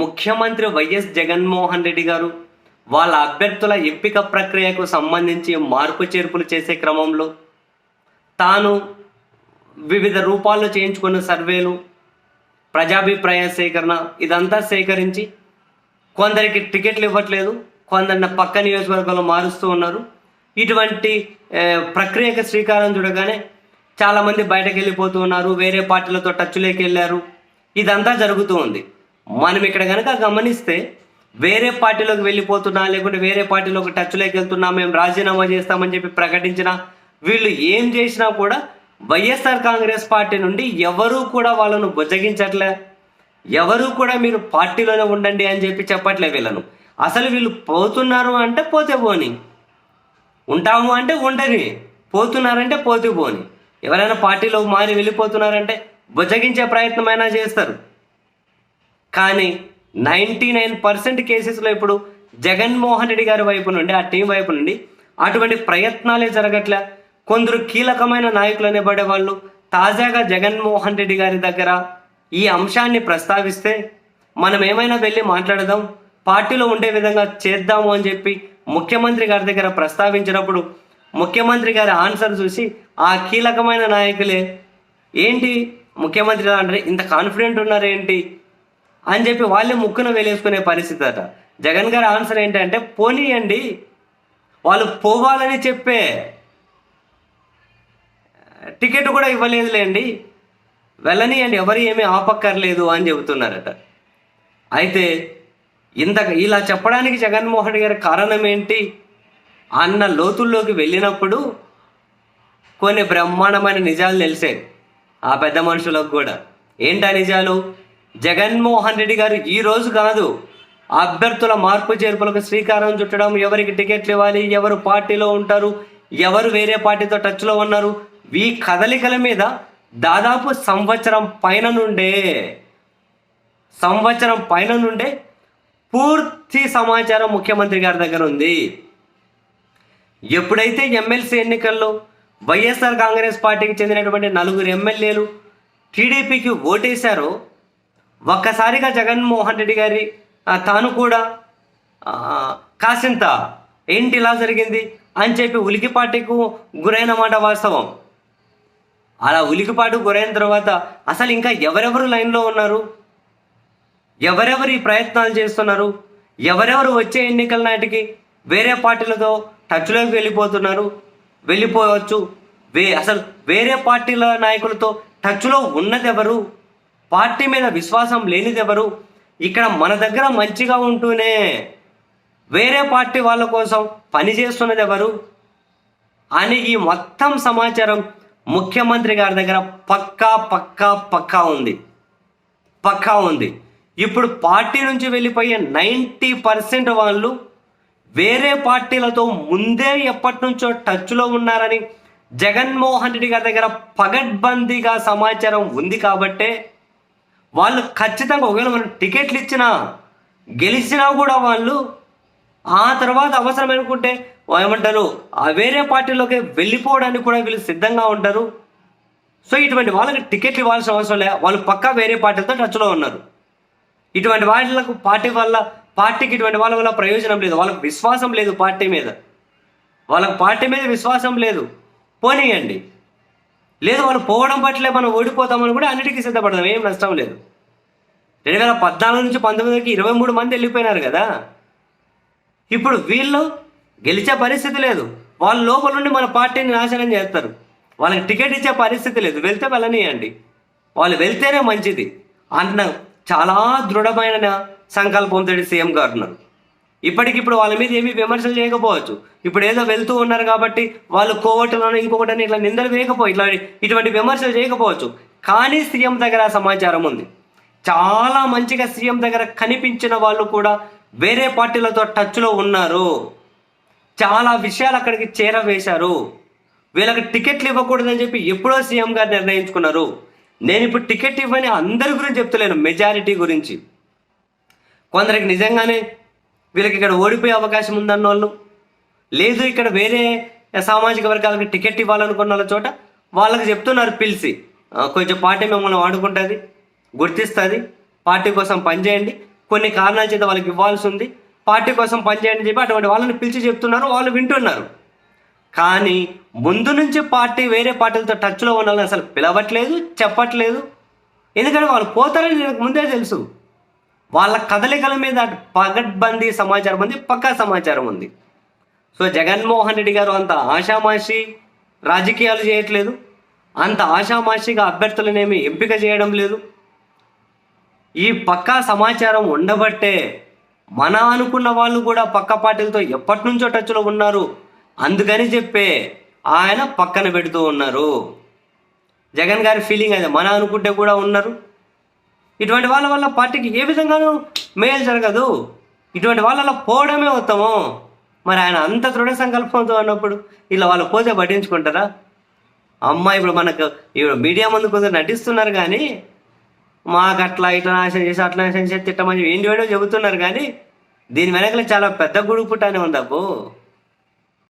ముఖ్యమంత్రి వైఎస్ జగన్మోహన్ రెడ్డి గారు వాళ్ళ అభ్యర్థుల ఎంపిక ప్రక్రియకు సంబంధించి మార్పు చేర్పులు చేసే క్రమంలో తాను వివిధ రూపాల్లో చేయించుకున్న సర్వేలు ప్రజాభిప్రాయ సేకరణ ఇదంతా సేకరించి కొందరికి టికెట్లు ఇవ్వట్లేదు కొందరిని పక్క నియోజకవర్గంలో మారుస్తూ ఉన్నారు. ఇటువంటి ప్రక్రియకు శ్రీకారం చూడగానే చాలామంది బయటకు వెళ్ళిపోతూ ఉన్నారు వేరే పార్టీలతో టచ్లోకి వెళ్ళారు. ఇదంతా జరుగుతూ ఉంది. మనం ఇక్కడ కనుక గమనిస్తే వేరే పార్టీలోకి వెళ్ళిపోతున్నా లేకుంటే వేరే పార్టీలోకి టచ్లోకి వెళ్తున్నా మేము రాజీనామా చేస్తామని చెప్పి ప్రకటించిన వీళ్ళు ఏం చేసినా కూడా వైఎస్ఆర్ కాంగ్రెస్ పార్టీ నుండి ఎవరూ కూడా వాళ్ళను బుజ్జగించట్లే ఎవరు కూడా మీరు పార్టీలోనే ఉండండి అని చెప్పి చెప్పట్లే వీళ్ళను. అసలు వీళ్ళు పోతున్నారు అంటే పోతే పోని. ఉంటాము అంటే ఉండని. పోతున్నారంటే పోతే పోని. ఎవరైనా పార్టీలో మారి వెళ్ళిపోతున్నారంటే బుజ్జగించే ప్రయత్నమైనా చేస్తారు. కానీ నైంటీ నైన్ పర్సెంట్ కేసెస్లో ఇప్పుడు జగన్మోహన్ రెడ్డి గారి వైపు నుండి ఆ టీం వైపు నుండి అటువంటి ప్రయత్నాలే జరగట్లే. కొందరు కీలకమైన నాయకులు అనేబడే వాళ్ళు తాజాగా జగన్మోహన్ రెడ్డి గారి దగ్గర ఈ అంశాన్ని ప్రస్తావిస్తే మనం ఏమైనా వెళ్ళి మాట్లాడదాం పార్టీలో ఉండే విధంగా చేద్దాము అని చెప్పి ముఖ్యమంత్రి గారి దగ్గర ప్రస్తావించినప్పుడు ముఖ్యమంత్రి గారి ఆన్సర్ చూసి ఆ కీలకమైన నాయకులే ఏంటి ముఖ్యమంత్రి గారు అంటే ఇంత కాన్ఫిడెంట్ ఉన్నారేంటి? అని చెప్పి వాళ్ళే ముక్కున వేలేసుకునే పరిస్థితి అట జగన్ గారి ఆన్సర్ ఏంటంటే పోనీయండి వాళ్ళు పోవాలని చెప్పే టికెట్ కూడా ఇవ్వలేదులేండి. వెళ్ళనియండి ఎవరు ఏమీ ఆపక్కర్లేదు అని చెబుతున్నారట. అయితే ఇంత ఇలా చెప్పడానికి జగన్మోహన్ గారి కారణం ఏంటి? అన్న లోతుల్లోకి వెళ్ళినప్పుడు కొన్ని బ్రహ్మాండమైన నిజాలు తెలిసాయి. ఆ పెద్ద మనుషులకు కూడా. ఏంటా నిజాలు? జగన్మోహన్ రెడ్డి గారు ఈ రోజు కాదు అభ్యర్థుల మార్పు చేర్పులకు శ్రీకారం చుట్టడం ఎవరికి టికెట్లు ఇవ్వాలి ఎవరు పార్టీలో ఉంటారు ఎవరు వేరే పార్టీతో టచ్లో ఉన్నారు ఈ కదలికల మీద దాదాపు సంవత్సరం పైన నుండే సంవత్సరం పైన నుండే పూర్తి సమాచారం ముఖ్యమంత్రి గారి దగ్గర ఉంది. ఎప్పుడైతే ఎమ్మెల్సీ ఎన్నికల్లో వైఎస్ఆర్ కాంగ్రెస్ పార్టీకి చెందినటువంటి నలుగురు ఎమ్మెల్యేలు టీడీపీకి ఓటేశారో ఒక్కసారిగా జగన్మోహన్ రెడ్డి గారి తాను కూడా కాసింత ఏంటి ఇలా జరిగింది అని చెప్పి ఉలికిపాటికు గురైన మాట వాస్తవం. అలా ఉలికిపాటు గురైన తర్వాత అసలు ఇంకా ఎవరెవరు లైన్లో ఉన్నారు? ఎవరెవరు ఈ ప్రయత్నాలు చేస్తున్నారు? ఎవరెవరు వచ్చే ఎన్నికల నాటికి వేరే పార్టీలతో టచ్లోకి వెళ్ళిపోతున్నారు? వెళ్ళిపోవచ్చు. వే అసలు వేరే పార్టీల నాయకులతో టచ్లో ఉన్నది ఎవరు పార్టీ మీద విశ్వాసం లేనిదెవరు? ఇక్కడ మన దగ్గర మంచిగా ఉంటూనే వేరే పార్టీ వాళ్ళ కోసం పనిచేస్తున్నది ఎవరు అని ఈ మొత్తం సమాచారం ముఖ్యమంత్రి గారి దగ్గర పక్కా పక్కా పక్కా ఉంది. పక్కా ఉంది. ఇప్పుడు పార్టీ నుంచి వెళ్ళిపోయే నైంటీ పర్సెంట్ వాళ్ళు వేరే పార్టీలతో ముందే ఎప్పటి నుంచో టచ్లో ఉన్నారని జగన్మోహన్ రెడ్డి గారి దగ్గర పగడ్బందీగా సమాచారం ఉంది కాబట్టే వాళ్ళు ఖచ్చితంగా ఒకవేళ మనం టికెట్లు ఇచ్చినా గెలిచినా కూడా వాళ్ళు ఆ తర్వాత అవసరం అనుకుంటే ఏమంటారు ఆ వేరే పార్టీలోకి వెళ్ళిపోవడానికి కూడా వీళ్ళు సిద్ధంగా ఉంటారు. సో ఇటువంటి వాళ్ళకి టికెట్లు ఇవ్వాల్సిన అవసరం లే వాళ్ళు పక్కా వేరే పార్టీలతో టచ్లో ఉన్నారు. ఇటువంటి వాళ్ళకు పార్టీ వల్ల పార్టీకి ఇటువంటి వాళ్ళ వల్ల ప్రయోజనం లేదు వాళ్ళకు విశ్వాసం లేదు పార్టీ మీద. వాళ్ళకు పార్టీ మీద విశ్వాసం లేదు. పోనీయండి. లేదు వాళ్ళు పోవడం పట్లే మనం ఓడిపోతామని కూడా అన్నిటికీ సిద్ధపడదాం. ఏం నష్టం లేదు. రెండు వేల పద్నాలుగు నుంచి పంతొమ్మిదికి ఇరవై మూడు మంది వెళ్ళిపోయినారు కదా. ఇప్పుడు వీళ్ళు గెలిచే పరిస్థితి లేదు. వాళ్ళ లోపల నుండి మన పార్టీని నాశనం చేస్తారు. వాళ్ళకి టికెట్ ఇచ్చే పరిస్థితి లేదు. వెళ్తే వెళ్ళనియండి. వాళ్ళు వెళ్తేనే మంచిది. అన్న చాలా దృఢమైన సంకల్పంతో సీఎం గారు ఉన్నారు. ఇప్పటికిప్పుడు వాళ్ళ మీద ఏమీ విమర్శలు చేయకపోవచ్చు. ఇప్పుడు ఏదో వెళ్తూ ఉన్నారు కాబట్టి వాళ్ళు కోవటలను ఇంకొకటని ఇట్లా నిందలు వేయకపో ఇట్లా ఇటువంటి విమర్శలు చేయకపోవచ్చు. కానీ సీఎం దగ్గర సమాచారం ఉంది. చాలా మంచిగా సీఎం దగ్గర కనిపించిన వాళ్ళు కూడా వేరే పార్టీలతో టచ్లో ఉన్నారు. చాలా విషయాలు అక్కడికి చేరవేశారు. వీళ్ళకి టికెట్లు ఇవ్వకూడదని చెప్పి ఎప్పుడో సీఎం గారు నిర్ణయించుకున్నారు. నేను ఇప్పుడు టికెట్ ఇవ్వని అందరి గురించి చెప్తలేను మెజారిటీ గురించి. కొందరికి నిజంగానే వీళ్ళకి ఇక్కడ ఓడిపోయే అవకాశం ఉందన్న వాళ్ళు. లేదు ఇక్కడ వేరే సామాజిక వర్గాలకు టికెట్ ఇవ్వాలనుకున్న వాళ్ళ చోట వాళ్ళకి చెప్తున్నారు పిలిచి కొంచెం పార్టీ మిమ్మల్ని వాడుకుంటుంది గుర్తిస్తుంది పార్టీ కోసం పనిచేయండి. కొన్ని కారణాల చేత వాళ్ళకి ఇవ్వాల్సి ఉంది. పార్టీ కోసం పనిచేయండి చెప్పి అటువంటి వాళ్ళని పిలిచి చెప్తున్నారు వాళ్ళు వింటున్నారు. కానీ ముందు నుంచి పార్టీ వేరే పార్టీలతో టచ్లో ఉండాలని అసలు పిలవట్లేదు చెప్పట్లేదు. ఎందుకంటే వాళ్ళు పోతారని నాకు ముందే తెలుసు. వాళ్ళ కదలికల మీద పగడ్బందీ సమాచారం ఉంది పక్కా సమాచారం ఉంది. సో జగన్మోహన్ రెడ్డి గారు అంత ఆషామాషి రాజకీయాలు చేయట్లేదు. అంత ఆషామాషిగా అభ్యర్థులనేమి ఎంపిక చేయడం లేదు. ఈ పక్కా సమాచారం ఉండబట్టే మన అనుకున్న వాళ్ళు కూడా పక్క పార్టీలతో ఎప్పటి నుంచో టచ్లో ఉన్నారు. అందుకని చెప్పే ఆయన పక్కన పెడుతూ ఉన్నారు. జగన్ గారి ఫీలింగ్ అదే మన అనుకుంటే కూడా ఉన్నారు. ఇటువంటి వాళ్ళ వల్ల పార్టీకి ఏ విధంగానూ మేలు జరగదు. ఇటువంటి వాళ్ళ పోవడమే ఉత్తమం. మరి ఆయన అంత దృఢ సంకల్పంతో అన్నప్పుడు ఇలా వాళ్ళు పోతే పట్టించుకుంటారా? అమ్మ ఇప్పుడు మనకు ఇప్పుడు మీడియా ముందు కొందరు నటిస్తున్నారు కానీ మాకు అట్లా ఇట్లా నాశనం చేసి అట్లా నాశనం చేసి తిట్టమని ఏంటి వేడో చెబుతున్నారు కానీ దీని వెనకలో చాలా పెద్ద గుడి అని ఉంది